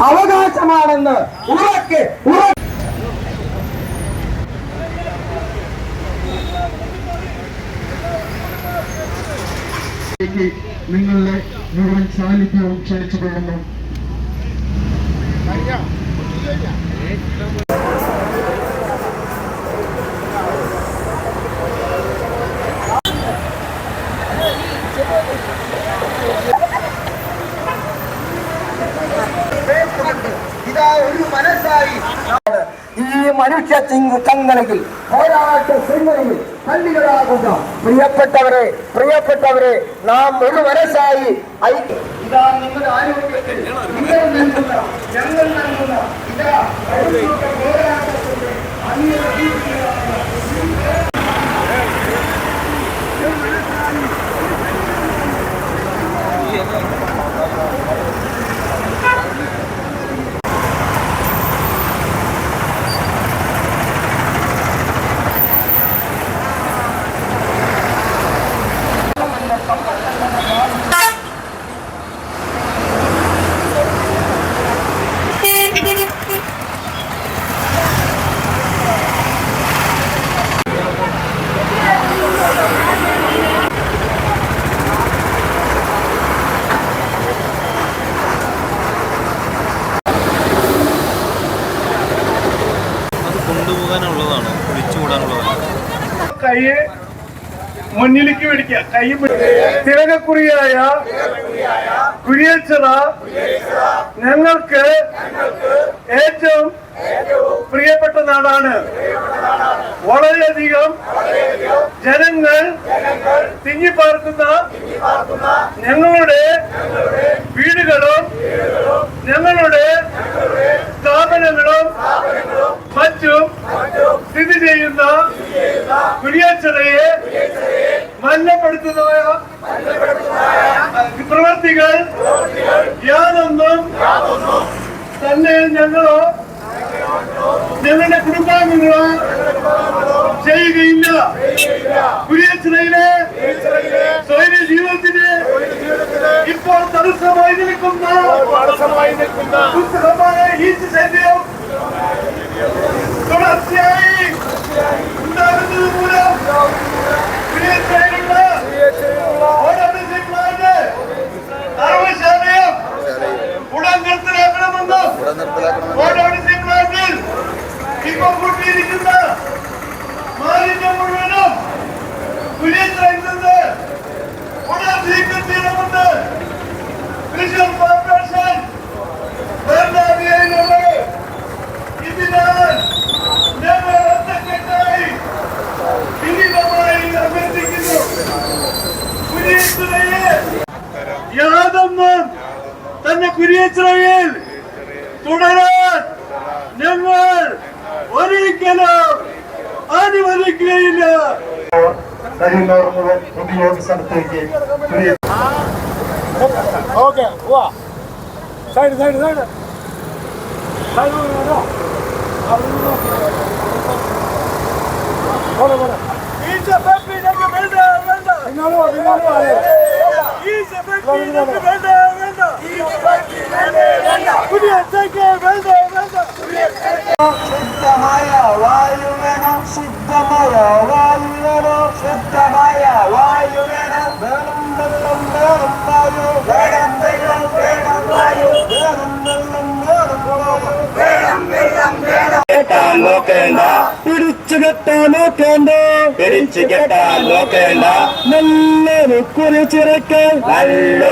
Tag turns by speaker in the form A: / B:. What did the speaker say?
A: അവകാശമാണെന്ന് ഉറക്കെ ഉറ
B: ലേക്ക് നിങ്ങളുടെ മുഴുവൻ സാന്നിധ്യവും ക്ഷണിച്ചു കൊള്ളുന്നു
A: ഇതാ ഒരു മനസ്സായി ഈ മനുഷ്യ ചങ്ങലയിൽ പോരാട്ട ശൃംഖലയിൽ പള്ളികളാകുക പ്രിയപ്പെട്ടവരെ പ്രിയപ്പെട്ടവരെ നാം ഒരു മനസ്സായി ഇതാ നിങ്ങളുടെ ആരോഗ്യത്തിൽ നിങ്ങൾ നൽകുന്ന ഞങ്ങൾ നൽകുന്ന ഇതാ പോരാട്ടത്തിന്റെ അന്യ
C: കൈ മുന്നിലേക്ക് പിടിക്കുക. കൈ തിരകക്കുറിയായ കുരിയച്ചിറ ഞങ്ങൾക്ക് ഏറ്റവും പ്രിയപ്പെട്ട നാടാണ്. വളരെയധികം ജനങ്ങൾ തിങ്ങിപ്പാർക്കുന്ന ഞങ്ങളുടെ വീടുകളും ഞങ്ങളുടെ കുരിയാച്ചറയെ മല്ലപ്പെടുത്തുന്ന പ്രവർത്തികൾ യാതൊന്നും തന്നെ ഞങ്ങളോ ഞങ്ങളുടെ കുടുംബാംഗങ്ങളോ ചെയ്യുകയില്ല. കുരിയച്ചിറയിലെ സ്വൈര്യ ജീവിതത്തിന് ഇപ്പോൾ തടസ്സമായി നിൽക്കുന്ന പുസ്തകമായ ഈ ശല്യം തുടർച്ചയായി യാതൊന്നും തന്നെ കുരിയച്ചിറയിൽ തുടരാൻ ഞങ്ങൾ ഒരിക്കലും അനുവദിക്കുകയില്ല.
B: കഴിയുന്നവർ മുഴുവൻ പൊതുയോഗ സ്ഥലത്തേക്ക്
C: ഓക്കെ വാ side side side. Side
A: vinalo, vinalo, ale. Ise baki, nende, nende, nende. Ise baki, nende, nende. Kudie teke, nende, nende. Kudie
D: teke. നോക്കേണ്ട.
A: പിടിച്ചു കെട്ടാൻ നോക്കേണ്ട.
D: പിടിച്ചു കെട്ടാൻ നോക്കേണ്ട
A: നല്ലൊരു കുറിച്ചിറക്കൽ
D: നല്ല